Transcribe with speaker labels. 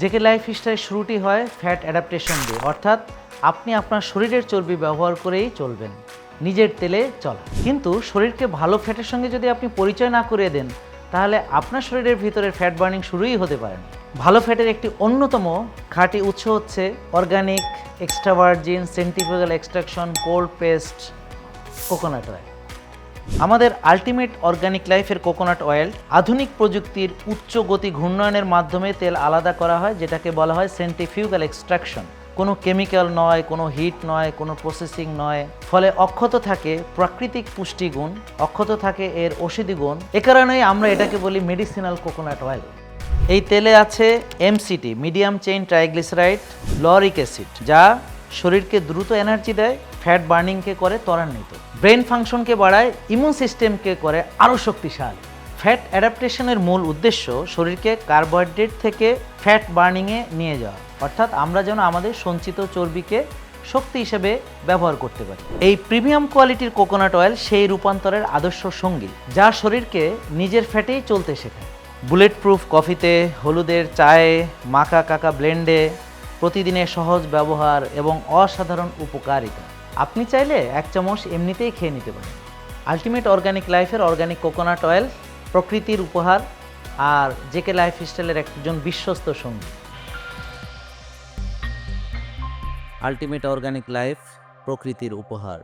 Speaker 1: JK life স্টাইলের শুরুটি হয় fat adaptation দিয়ে, অর্থাৎ আপনি আপনার শরীরের চর্বি ব্যবহার করেই চলবেন, নিজের তেলে চলা কিন্তু শরীরকে ভালো ফ্যাটের সঙ্গে যদি আপনি পরিচয় না করিয়ে দেন, তাহলে আপনার শরীরের ভিতরে ফ্যাট বার্নিং শুরুই হতে পারে। ভালো ফ্যাটের একটি অন্যতম খাঁটি উৎস হচ্ছে organic extra virgin scientifical extraction cold pressed coconut oil আমাদের আলটিমেট অর্গানিক লাইফের কোকোনাট অয়েল আধুনিক প্রযুক্তির উচ্চ গতি ঘূর্ণয়নের মাধ্যমে তেল আলাদা করা হয়, যেটাকে বলা হয় সেন্টিফিউগাল এক্সট্রাকশন কোনো কেমিক্যাল নয়, কোনো হিট নয়, কোনো প্রসেসিং নয়। ফলে অক্ষত থাকে প্রাকৃতিক পুষ্টিগুণ, অক্ষত থাকে এর ঔষধি গুণ এ কারণেই আমরা এটাকে বলি মেডিসিনাল কোকোনাট অয়েল এই তেলে আছে MCT medium chain triglyceride lauric acid যা শরীরকে দ্রুত এনার্জি দেয় ফ্যাট বার্নিংকে করে ত্বরান্বিত। ব্রেন ফাংশনকে বাড়ায়, ইমিউন সিস্টেমকে করে আরও শক্তিশালী। ফ্যাট অ্যাডাপ্টেশনের মূল উদ্দেশ্য শরীরকে কার্বোহাইড্রেট থেকে ফ্যাট বার্নিংয়ে নিয়ে যাওয়া। অর্থাৎ আমরা যেন আমাদের সঞ্চিত চর্বিকে শক্তি হিসেবে ব্যবহার করতে পারি। এই প্রিমিয়াম কোয়ালিটির কোকোনাট অয়েল সেই রূপান্তরের আদর্শ সঙ্গী, যা শরীরকে নিজের ফ্যাটেই চলতে শেখায়। বুলেট প্রুফ কফিতে, হলুদের চায়ে মাকা কাকা ব্লেন্ডে, প্রতিদিনের সহজ ব্যবহার এবং অসাধারণ উপকারিতা। আপনি চাইলে এক চামচ এমনিতেই খেয়ে নিতে পারেন। আলটিমেট অর্গানিক লাইফের অর্গানিক কোকোনাট অয়েল প্রকৃতির উপহার আর জেকে লাইফ স্টাইলের একজন বিশ্বস্ত সঙ্গী। আলটিমেট অর্গানিক লাইফ প্রকৃতির উপহার।